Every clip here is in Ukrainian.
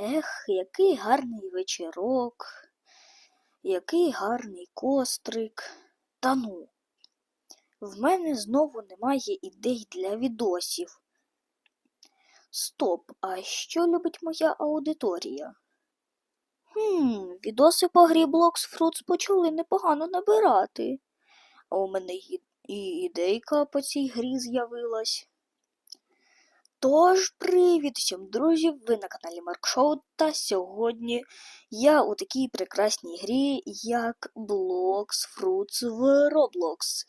Ех, який гарний вечірок, який гарний кострик. Та ну, в мене знову немає ідей для відосів. Стоп, а що любить моя аудиторія? Хм, відоси по грі Blox Fruits почали непогано набирати. А у мене і ідейка по цій грі з'явилась. Тож, привіт всім друзі! Ви на каналі Марк Шоу, та сьогодні я у такій прекрасній грі, як Blox Fruits в Roblox.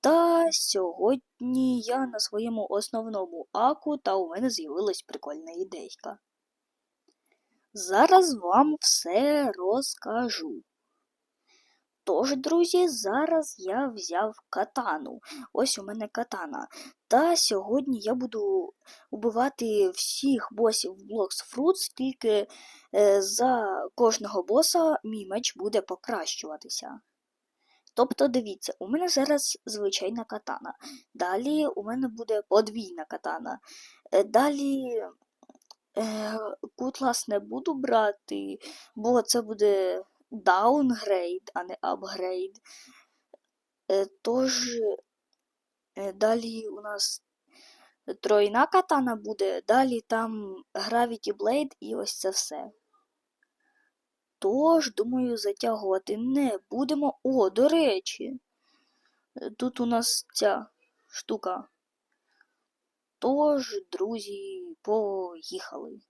Та сьогодні я на своєму основному аку, та у мене з'явилась прикольна ідейка. Зараз вам все розкажу. Тож, друзі, зараз я взяв катану. Ось у мене катана. Та сьогодні я буду убивати всіх босів в Blocks Fruits, тільки е, за кожного боса мій меч буде покращуватися. Тобто, дивіться, у мене зараз звичайна катана. Далі у мене буде подвійна катана. Е, далі е, кутлас не буду брати, бо це буде даунгрейд, а не апгрейд. Тож е, далі у нас тройна катана буде, далі там Gravity Blade і ось це все. Тож, думаю, затягувати не будемо. О, до речі, тут у нас ця штука. Тож, друзі, поїхали.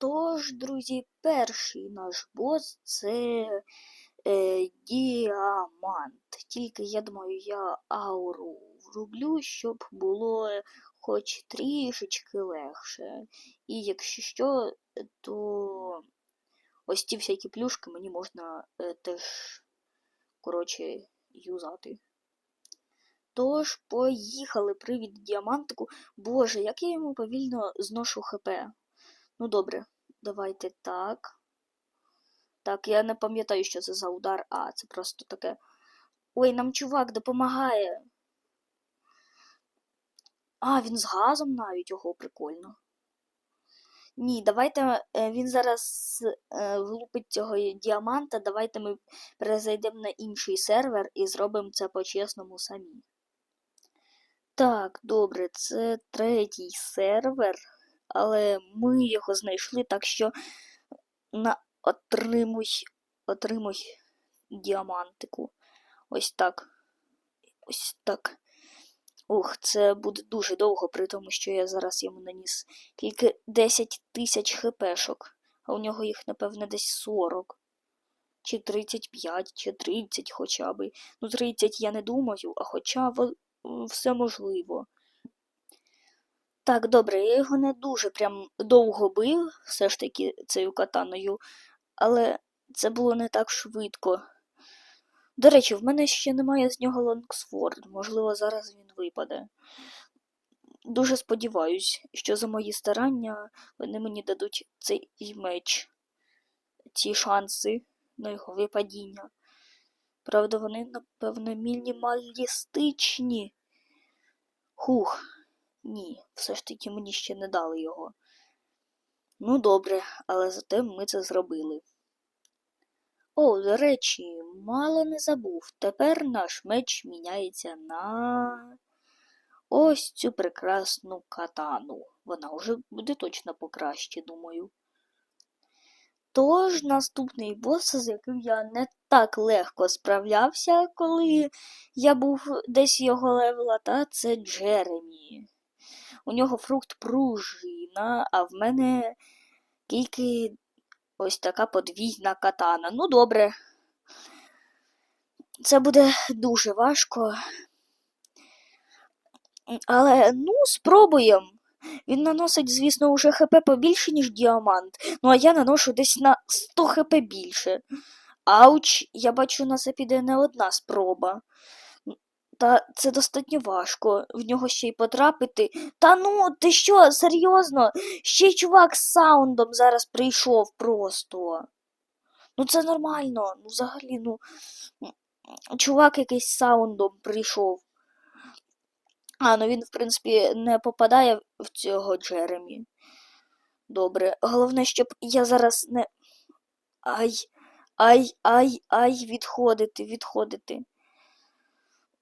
Тож, друзі, перший наш бос це е, діамант. Тільки я думаю, я ауру врублю, щоб було хоч трішечки легше. І якщо що, то ось ті всякі плюшки мені можна е, теж, коротше, юзати. Тож, поїхали, привід діамантику. Боже, як я йому повільно зношу ХП. Ну добре, давайте так. Так, я не пам'ятаю, що це за удар. А, це просто таке. Ой, нам чувак допомагає. А, він з газом навіть ого, прикольно. Ні, давайте е, він зараз е, влупить цього діаманта. Давайте ми перезайдемо на інший сервер і зробимо це по-чесному самі. Так, добре, це третій сервер але ми його знайшли, так що на отримуй, отримуй діамантику. Ось так. Ось так. Ух, це буде дуже довго, при тому, що я зараз йому наніс тільки 10 тисяч хпшок, а у нього їх, напевне, десь 40. Чи 35, чи 30 хоча б. Ну, 30 я не думаю, а хоча все можливо. Так, добре, я його не дуже прям довго бив, все ж таки цією катаною, але це було не так швидко. До речі, в мене ще немає з нього лонгсворд, можливо, зараз він випаде. Дуже сподіваюсь, що за мої старання вони мені дадуть цей меч, ці шанси на його випадіння. Правда, вони, напевно, мінімалістичні. Хух. Ні, все ж таки мені ще не дали його. Ну, добре, але зате ми це зробили. О, до речі, мало не забув. Тепер наш меч міняється на ось цю прекрасну катану. Вона вже буде точно покраще, думаю. Тож наступний бос, з яким я не так легко справлявся, коли я був десь його левела, та це Джеремі. У нього фрукт пружина, а в мене тільки ось така подвійна катана. Ну, добре. Це буде дуже важко. Але, ну, спробуємо. Він наносить, звісно, уже ХП побільше, ніж діамант. Ну, а я наношу десь на 100 ХП більше. Ауч, я бачу, на це піде не одна спроба. Та це достатньо важко в нього ще й потрапити. Та ну, ти що, серйозно? Ще й чувак з саундом зараз прийшов просто. Ну, це нормально. Ну, взагалі, ну. Чувак якийсь з саундом прийшов. А, ну він, в принципі, не попадає в цього Джеремі. Добре. Головне, щоб я зараз не. Ай, ай, ай, ай, відходити, відходити.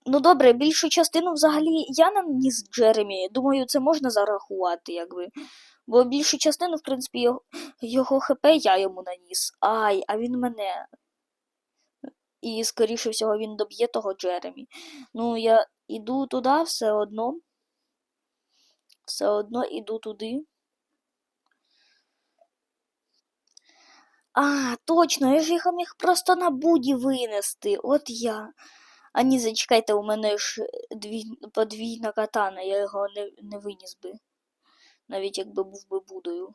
Ну добре, більшу частину взагалі я наніс Джеремі. Думаю, це можна зарахувати, якби. Бо більшу частину, в принципі, його, його ХП я йому наніс. Ай, а він мене. І, скоріше всього, він доб'є того Джеремі. Ну, я іду туди все одно. Все одно іду туди. А, точно, я ж їх міг просто на буді винести. От я. А ні, зачекайте, у мене ж дві, подвійна катана, я його не, не виніс би. Навіть якби був би будою.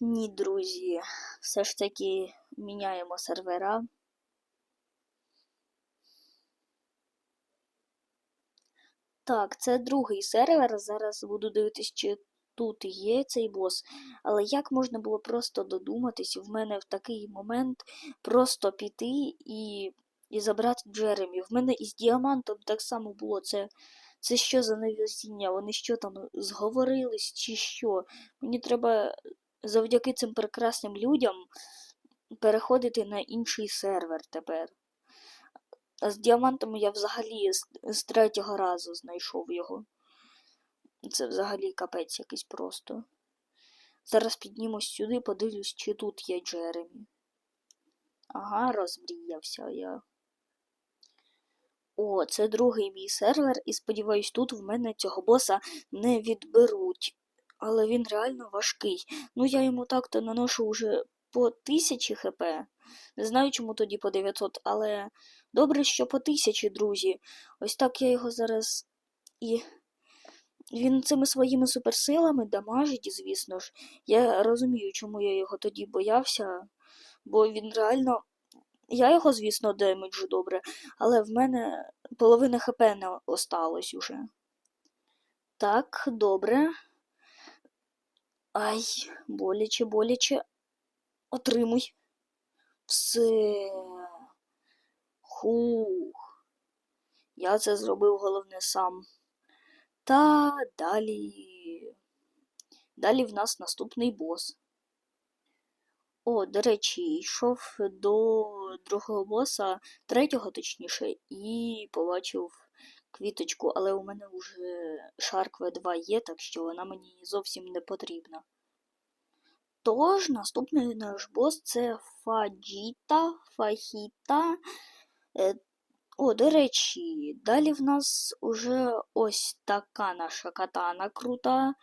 Ні, друзі, все ж таки міняємо сервера. Так, це другий сервер. Зараз буду дивитись, чи тут є цей бос. Але як можна було просто додуматись в мене в такий момент просто піти і і забрати Джеремі? В мене із діамантом так само було. Це це що за невезіння? Вони що там зговорились, чи що? Мені треба завдяки цим прекрасним людям переходити на інший сервер тепер. А з діамантом я взагалі з, з третього разу знайшов його. Це взагалі капець якийсь просто. Зараз піднімусь сюди, подивлюсь, чи тут є Джеремі. Ага, розмріявся я. О, це другий мій сервер, і сподіваюсь, тут в мене цього боса не відберуть. Але він реально важкий. Ну, я йому так-то наношу вже по 1000 хп. Не знаю, чому тоді по 900, але добре, що по 1000, друзі. Ось так я його зараз і. Він цими своїми суперсилами дамажить, звісно ж. Я розумію, чому я його тоді боявся, бо він реально. Я його, звісно, демеджу добре, але в мене половина ХП не осталось уже. Так, добре. Ай, боляче, боляче. Отримуй. Все. Хух. Я це зробив головне сам. Та далі. Далі в нас наступний бос. О, до речі, йшов до другого боса, третього, точніше, і побачив квіточку, але у мене вже Shark V2 є, так що вона мені зовсім не потрібна. Тож, наступний наш бос це Фаджіта, Фахіта. Е, о, до речі, далі в нас уже ось така наша катана крута.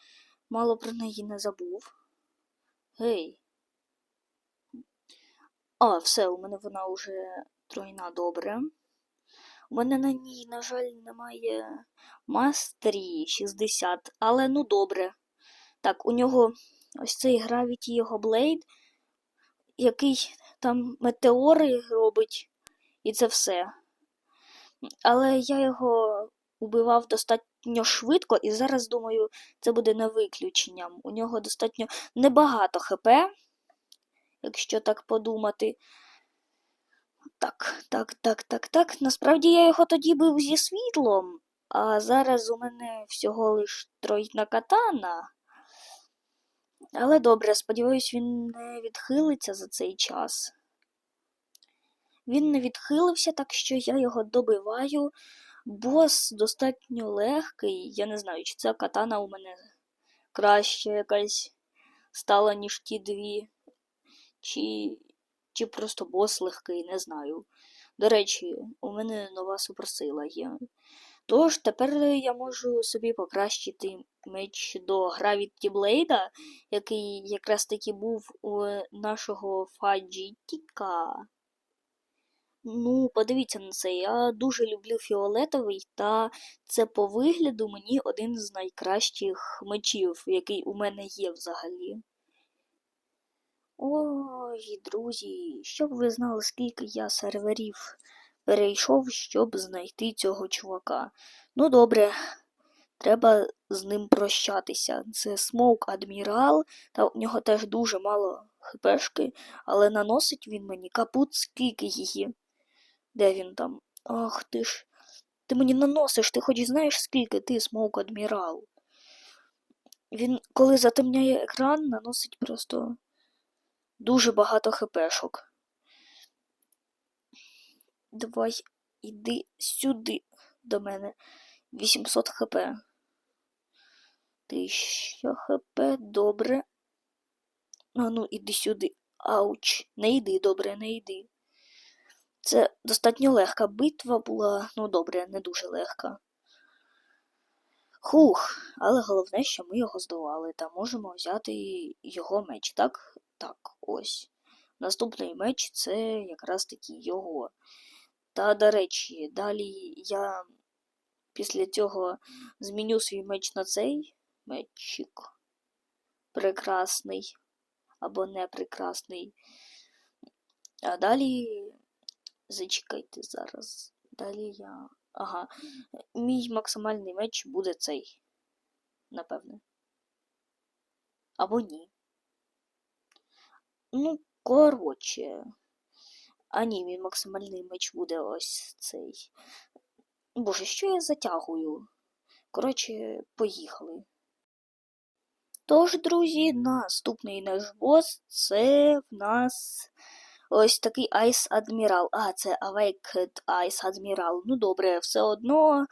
Мало про неї не забув. Гей. А, все, у мене вона вже тройна добре. У мене на ній, на жаль, немає мастрі 60, але ну добре. Так, у нього ось цей Gravity його Blade, який там метеори робить, і це все. Але я його убивав достатньо швидко, і зараз, думаю, це буде не виключенням. У нього достатньо небагато ХП, якщо так подумати. Так, так, так, так, так. Насправді я його тоді бив зі світлом, а зараз у мене всього лиш тройна катана. Але добре, сподіваюсь, він не відхилиться за цей час. Він не відхилився, так що я його добиваю. Бос достатньо легкий. Я не знаю, чи ця катана у мене краще якась стала, ніж ті дві, чи чи просто бос легкий, не знаю. До речі, у мене нова суперсила є. Тож тепер я можу собі покращити меч до Gravity Blade, який якраз таки був у нашого Фаджітіка. Ну, подивіться на це. Я дуже люблю фіолетовий, та це по вигляду мені один з найкращих мечів, який у мене є взагалі. Ой, друзі, щоб ви знали, скільки я серверів перейшов, щоб знайти цього чувака. Ну, добре, треба з ним прощатися. Це Смоук Адмірал, та у нього теж дуже мало хпшки, але наносить він мені капут скільки її. Де він там? Ах ти ж. Ти мені наносиш, ти хоч знаєш, скільки ти Смоук Адмірал. Він, коли затемняє екран, наносить просто дуже багато хпшок. Давай, іди сюди до мене. 800 хп. 1000 хп, добре. А ну, іди сюди. Ауч. Не йди, добре, не йди. Це достатньо легка битва була, ну добре, не дуже легка. Хух, але головне, що ми його здолали, та можемо взяти його меч, так? Так, ось. Наступний меч це якраз таки його. Та, до речі, далі я після цього зміню свій меч на цей мечик. Прекрасний. Або не прекрасний. А далі. Зачекайте зараз. Далі я. Ага. Мій максимальний меч буде цей. Напевне. Або ні. Ну, коротше. А ні, мій максимальний меч буде ось цей. Боже, що я затягую? Коротше, поїхали. Тож, друзі, наступний наш бос це в нас ось такий Ice Admiral. А, це Awakened Ice Admiral. Ну добре, все одно.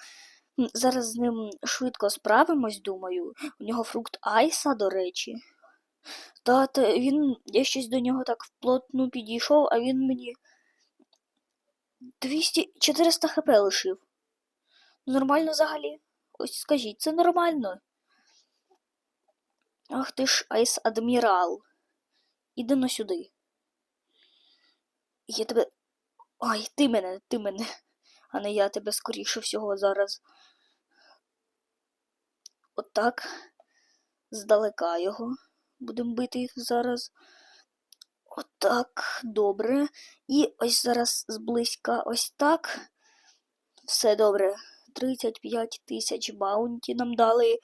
Зараз з ним швидко справимось, думаю. У нього фрукт Айса, до речі. Та, він. Я щось до нього так вплотну підійшов, а він мені 200 400 хп лишив. Нормально взагалі? Ось скажіть, це нормально. Ах ти ж Айс Адмірал. На сюди. Я тебе. Ай, ти мене, ти мене, а не я тебе скоріше всього зараз. Отак. Здалека його. Будемо бити зараз. Отак, добре. І ось зараз зблизька ось так. Все добре. 35 тисяч баунті нам дали.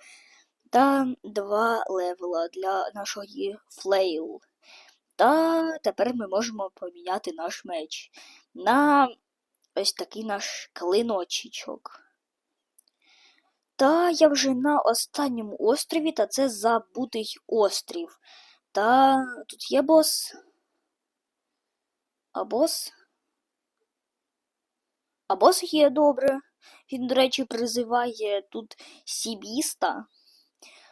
Та два левела для нашої флейл. Та тепер ми можемо поміняти наш меч на ось такий наш клиночечок. Та я вже на останньому острові, та це забутий острів. Та тут є бос. А бос? А бос є добре. Він, до речі, призиває тут Сібіста.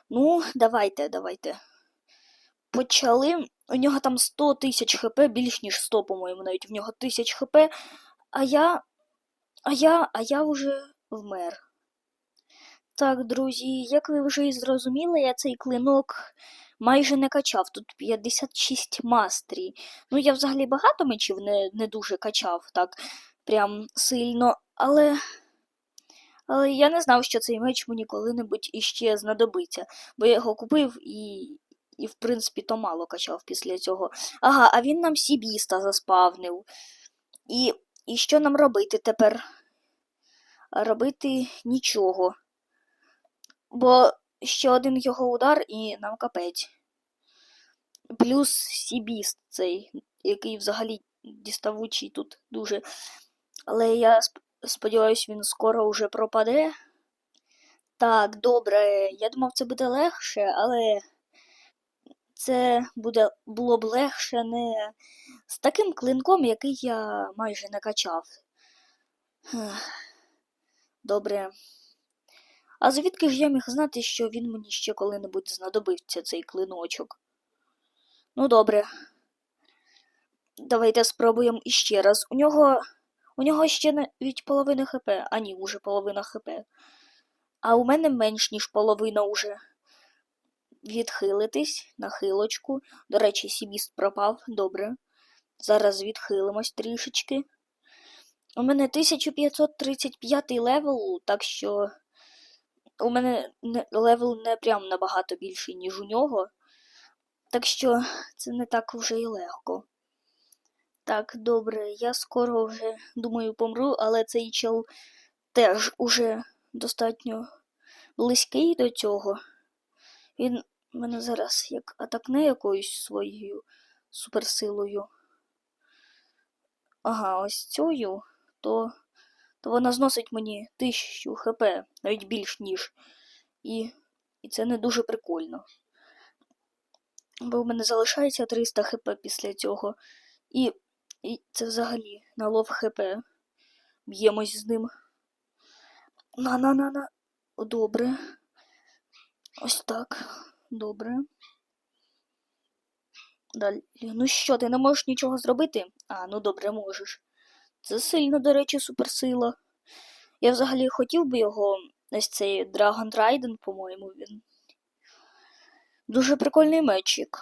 Ну, давайте, давайте. Почали. У нього там 100 тисяч хп, більш ніж 100, по-моєму, навіть в нього тисяч хп. А я. А я. А я вже вмер. Так, друзі, як ви вже і зрозуміли, я цей клинок майже не качав. Тут 56 мастрій. Ну, я взагалі багато мечів не, не дуже качав, так прям сильно, але. Але я не знав, що цей меч мені коли-небудь іще знадобиться, бо я його купив і, і в принципі, то мало качав після цього. Ага, а він нам Сібіста заспавнив. І, і що нам робити тепер? Робити нічого. Бо ще один його удар і нам капець. Плюс Сібіст цей, який взагалі діставучий тут дуже. Але я сп- сподіваюсь, він скоро вже пропаде. Так, добре. Я думав, це буде легше, але це буде, було б легше не з таким клинком, який я майже не качав. Добре. А звідки ж я міг знати, що він мені ще коли-небудь знадобиться, цей клиночок? Ну, добре. Давайте спробуємо іще раз. У нього. У нього ще навіть половина хп. А ні, уже половина хп. А у мене менш, ніж половина уже. Відхилитись на хилочку. До речі, сібіст пропав. Добре. Зараз відхилимось трішечки. У мене 1535 левел, так що у мене не, левел не прям набагато більший, ніж у нього. Так що це не так вже й легко. Так, добре, я скоро вже думаю помру, але цей чел теж уже достатньо близький до цього. Він мене зараз як атакне якоюсь своєю суперсилою. Ага, ось цією, то, то вона зносить мені тисячу хп, навіть більш ніж. І, І це не дуже прикольно. Бо в мене залишається 300 хп після цього. І, і це взагалі на лов хп. Б'ємось з ним. На-на-на-на. Добре. Ось так. Добре. Далі. Ну що, ти не можеш нічого зробити? А, ну добре, можеш. Це сильно, до речі, суперсила. Я взагалі хотів би його. Ось цей Dragon Raiden, по-моєму, він. Дуже прикольний мечик.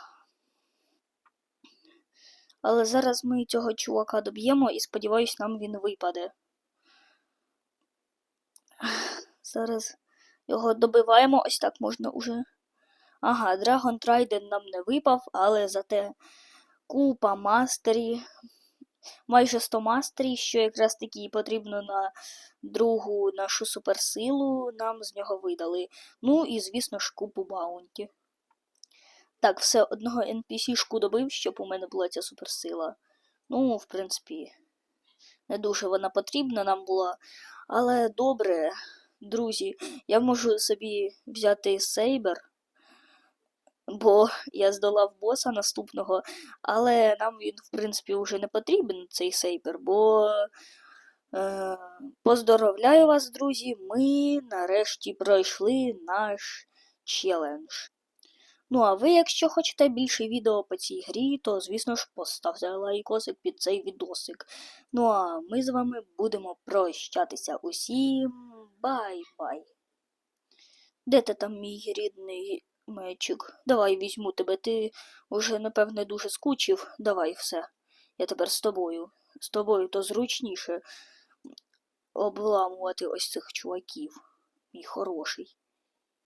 Але зараз ми цього чувака доб'ємо і сподіваюсь, нам він випаде. Зараз його добиваємо, ось так можна уже. Ага, Dragon Raiden нам не випав, але зате купа мастері, майже 100 мастері, що якраз таки і потрібно на другу нашу суперсилу, нам з нього видали. Ну і, звісно ж, купу баунті. Так, все, одного NPC-шку добив, щоб у мене була ця суперсила. Ну, в принципі, не дуже вона потрібна нам була. Але добре, друзі, я можу собі взяти сейбер, бо я здолав боса наступного, але нам він, в принципі, вже не потрібен, цей сейбер, бо. Е, поздоровляю вас, друзі! Ми нарешті пройшли наш челендж. Ну а ви, якщо хочете більше відео по цій грі, то, звісно ж, поставте лайкосик під цей відосик. Ну а ми з вами будемо прощатися усім. Бай-бай. Де ти там, мій рідний мечик? Давай візьму тебе. Ти уже, напевне, дуже скучив. Давай все. Я тепер з тобою. З тобою то зручніше обламувати ось цих чуваків. Мій хороший.